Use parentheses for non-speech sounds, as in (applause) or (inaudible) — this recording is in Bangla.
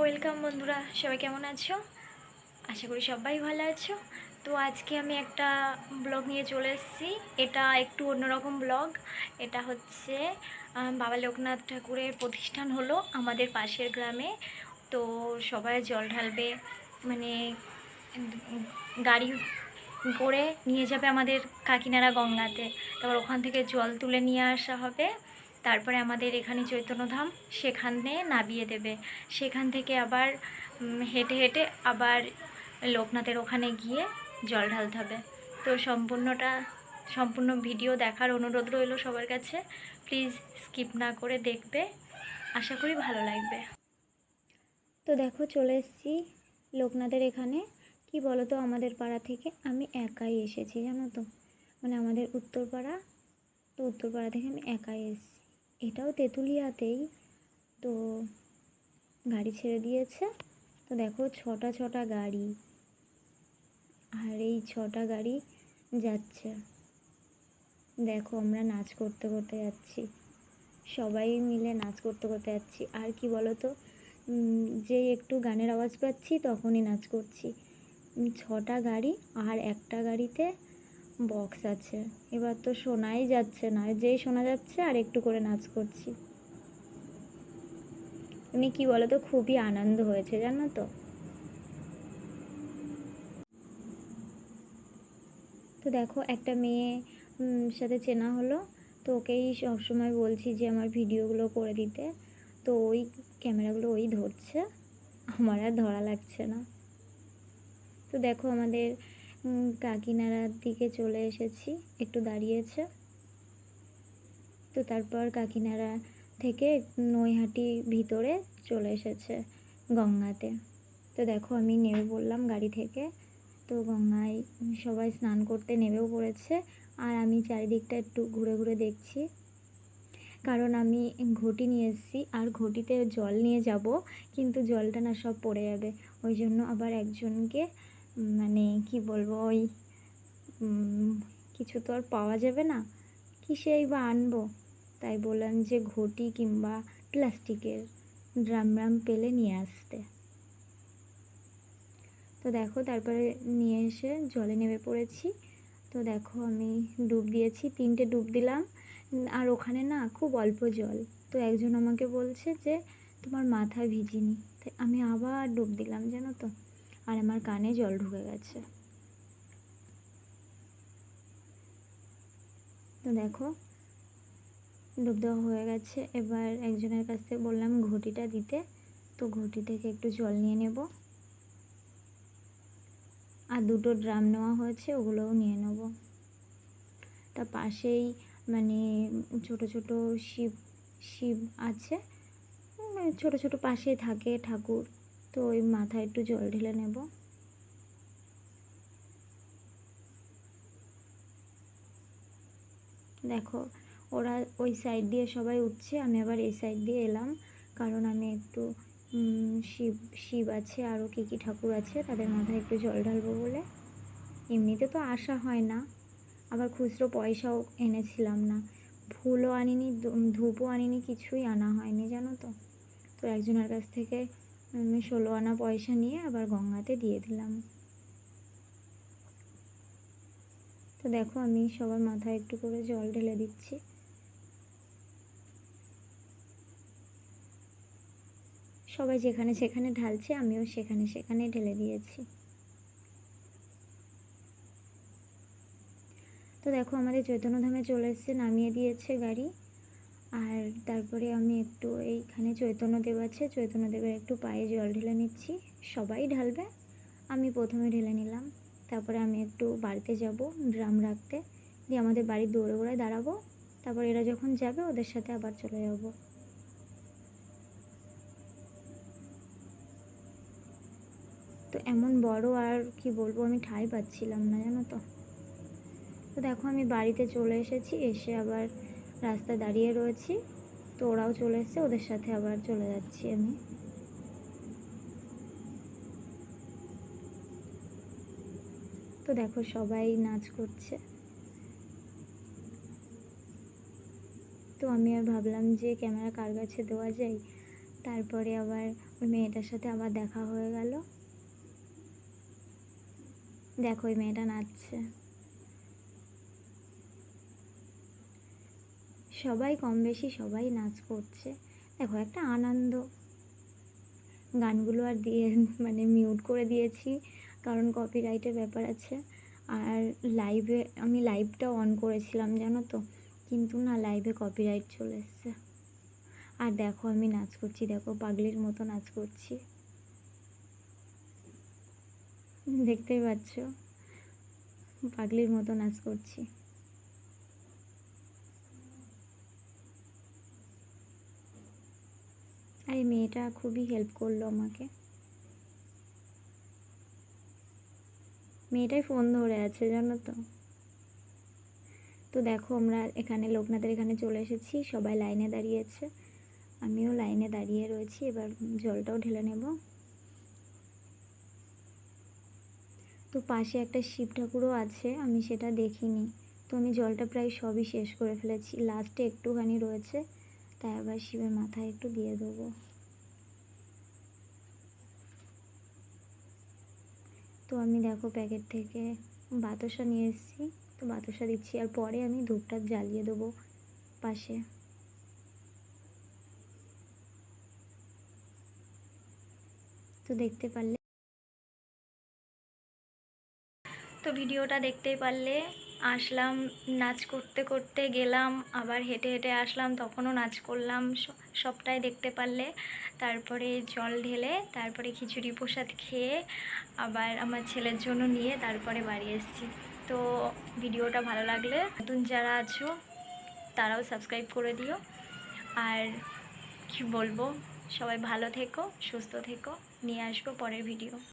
ওয়েলকাম বন্ধুরা, সবাই কেমন আছো? আশা করি সবাই ভালো আছো। তো আজকে আমি একটা ব্লগ নিয়ে চলে এসেছি। এটা একটু অন্যরকম ব্লগ। এটা হচ্ছে বাবা লোকনাথ ঠাকুরের প্রতিষ্ঠান হলো আমাদের পাশের গ্রামে। তো সবাই জল ঢালবে মানে গাড়ি করে নিয়ে যাবে আমাদের কাকিনাড়া গঙ্গাতে। তারপর ওখান থেকে জল তুলে নিয়ে আসা হবে। তারপরে আমাদের এখানে চৈতন্যধাম সেখানে নামিয়ে দেবে। সেখান থেকে আবার হেঁটে হেঁটে আবার লোকনাথের ওখানে গিয়ে জল ঢালতে হবে। তো সম্পূর্ণটা, সম্পূর্ণ ভিডিও দেখার অনুরোধ রইল সবার কাছে। প্লিজ স্কিপ না করে দেখবে। আশা করি ভালো লাগবে। তো দেখো চলে এসেছি লোকনাথের এখানে। কি বলো তো আমাদের পাড়া থেকে? আমি একাই এসেছি, জানো তো? মানে আমাদের উত্তরপাড়া, তো উত্তরপাড়া থেকে আমি একাই এসেছি। এটাও তেঁতুলিয়াতেই। তো গাড়ি ছেড়ে দিয়েছে। তো দেখো ছটা ছটা গাড়ি। আর এই ছটা গাড়ি যাচ্ছে। দেখো আমরা নাচ করতে করতে যাচ্ছি। সবাই মিলে নাচ করতে করতে যাচ্ছি। আর কি বলো তো যে একটু গানের আওয়াজ পাচ্ছি তখনই নাচ করছি। ছটা গাড়ি আর একটা গাড়িতে বক্স আছে। এবার তো শোনাই যাচ্ছে না, যেই শোনা যাচ্ছে আর একটু করে নাচ করছি। এমনি কি বলো তো খুবই আনন্দ হয়েছে, জানো তো? তো দেখো, একটা মেয়ে সাথে চেনা হলো। তো ওকেই সবসময় বলছি যে, আমার ভিডিওগুলো করে দিতে। তো ওই ক্যামেরাগুলো ওই ধরছে। আমার আর ধরা লাগছে না। তো দেখো, আমাদের কাকিনাড়ার দিকে চলে এসেছি। একটু দাঁড়িয়েছে। তো তারপর কাকিনাড়া থেকে নৈহাটি ভিতরে চলে এসেছে গঙ্গাতে। তো দেখো, আমি নেমে পড়লাম গাড়ি থেকে। তো গঙ্গায় সবাই স্নান করতে নেমেও পড়েছে। আর আমি চারিদিকটা একটু ঘুরে ঘুরে দেখছি। কারণ আমি ঘটি নিয়ে এসেছি। আর ঘটিতে জল নিয়ে যাব, কিন্তু জলটা না সব পড়ে যাবে। ওই জন্য আবার একজনকে মানে কি বলব, ওই কিছু তো আর পাওয়া যাবে না। কিসেই বা আনব? তাই বললাম যে ঘটি কিংবা প্লাস্টিকের ড্রাম ড্রাম পেলে নিয়ে আসতে। তো দেখো, তারপরে নিয়ে এসে জলে নেমে পড়েছি। তো দেখো, আমি ডুব দিয়েছি, তিনটে ডুব দিলাম। আর ওখানে না খুব অল্প জল। তো একজন আমাকে বলছে যে, তোমার মাথা ভিজিনি। তাই আমি আবার ডুব দিলাম, জানো তো? আর আমার কানে জল ঢুকে গেছে। তো দেখো ডুব দেওয়া হয়ে গেছে। এবার একজনের কাছ থেকে বললাম ঘটিটা দিতে। তো ঘটি থেকে একটু জল নিয়ে নেব। আর দুটো ড্রাম নেওয়া হয়েছে ওগুলোও নিয়ে নেব। তা পাশেই মানে ছোট ছোট শিব শিব আছে। উম, ছোট ছোট পাশেই থাকে ঠাকুর। তো ওই মাথায় একটু জল ঢেলে নেব। দেখো, ওরা ওই সাইড দিয়ে সবাই উঠছে, আমি আবার এই সাইড দিয়ে এলাম। কারণ আমি একটু শিব শিব আছে, আরও কী কী ঠাকুর আছে, তাদের মাথায় একটু জল ঢালবো বলে। এমনিতে তো আসা হয় না। আবার খুচরো পয়সাও এনেছিলাম না। ফুলও আনিনি ধূপও আনিনি, কিছুই আনা হয়নি, জানো তো। তো একজনের কাছ থেকে আমি ষোলো আনা পয়সা নিয়ে আবার গঙ্গাতে দিয়ে দিলাম। তো দেখো আমি সবার মাথায় একটু করে জল ঢেলে দিচ্ছি। সবাই যেখানে সেখানে ঢালছে, আমিও সেখানে সেখানে ঢেলে দিয়েছি। তো দেখো আমাদের চৈতন্যধামে চলে এসেছে, নামিয়ে দিয়েছে গাড়ি। আর তারপরে আমি একটু এইখানে চৈতন্যদেব আছে চৈতন্যদেবের একটু পায়ে জল ঢেলে নিচ্ছি। সবাই ঢালবে, আমি প্রথমে ঢেলে নিলাম। তারপরে আমি একটু বাড়িতে যাব, ড্রাম রাখতে। দিয়ে আমাদের বাড়ির দৌড়ে গোড়ায় দাঁড়াবো। তারপর এরা যখন যাবে, ওদের সাথে আবার চলে যাব। তো এমন বড় আর কি বলব, আমি ঠাই পাচ্ছিলাম না, জানো তো? তো দেখো আমি বাড়িতে চলে এসেছি, এসে আবার রাস্তায় দাঁড়িয়ে রয়েছি। তো ওরাও চলে এসেছে, ওদের সাথে আবার চলে যাচ্ছি আমি। তো দেখো, সবাই নাচ করছে। তো আমি আর ভাবলাম যে ক্যামেরা কার কাছে দেওয়া যায়? তারপরে আবার ওই মেয়েটার সাথে আবার দেখা হয়ে গেল। দেখো, ওই মেয়েটা নাচছে। সবাই কম বেশি সবাই নাচ করছে। দেখো, একটা আনন্দ। গানগুলো আর দিয়ে (laughs) মানে মিউট করে দিয়েছি, কারণ কপিরাইটের ব্যাপার আছে। আর লাইভে আমি লাইভটা অন করেছিলাম, জানো তো? কিন্তু না লাইভে কপিরাইট চলে এসছে। আর দেখো, আমি নাচ করছি, দেখো, পাগলির মতো নাচ করছি। দেখতেই পাচ্ছ? পাগলির মতো নাচ করছি। আর এই মেয়েটা খুবই হেল্প করল আমাকে। মেয়েটাই ফোন ধরে আছে, জানো তো। তো দেখো আমরা এখানে লোকনাথের এখানে চলে এসেছি, সবাই লাইনে দাঁড়িয়েছে আমিও লাইনে দাঁড়িয়ে রয়েছি, এবার জলটাও ঢেলে নেব। তো পাশে একটা শিব ঠাকুরও আছে, আমি সেটা দেখিনি। তো আমি জলটা প্রায় সবই শেষ করে ফেলেছি লাস্টে একটুখানি রয়েছে। তাই আবার শিবের মাথায় একটু দিয়ে দেবো। তো আমি দেখো প্যাকেট থেকে বাতাসা নিয়ে এসেছি। তো বাতাসা দিচ্ছি আর পরে আমি ধূপটা জ্বালিয়ে দেবো পাশে। তো দেখতে পারলে তো ভিডিওটা দেখতেই পারলে আসলাম, নাচ করতে করতে গেলাম, আবার হেঁটে হেঁটে আসলাম, তখনও নাচ করলাম সবটাই দেখতে পারলে। তারপরে জল ঢেলে, তারপরে খিচুড়ি প্রসাদ খেয়ে, আবার আমার ছেলের জন্য নিয়ে তারপরে বাড়ি এসেছি। তো ভিডিওটা ভালো লাগলে নতুন যারা আছো, তারাও সাবস্ক্রাইব করে দিও। আর কি বলব, সবাই ভালো থেকো, সুস্থ থেকো। নিয়ে আসব পরের ভিডিও।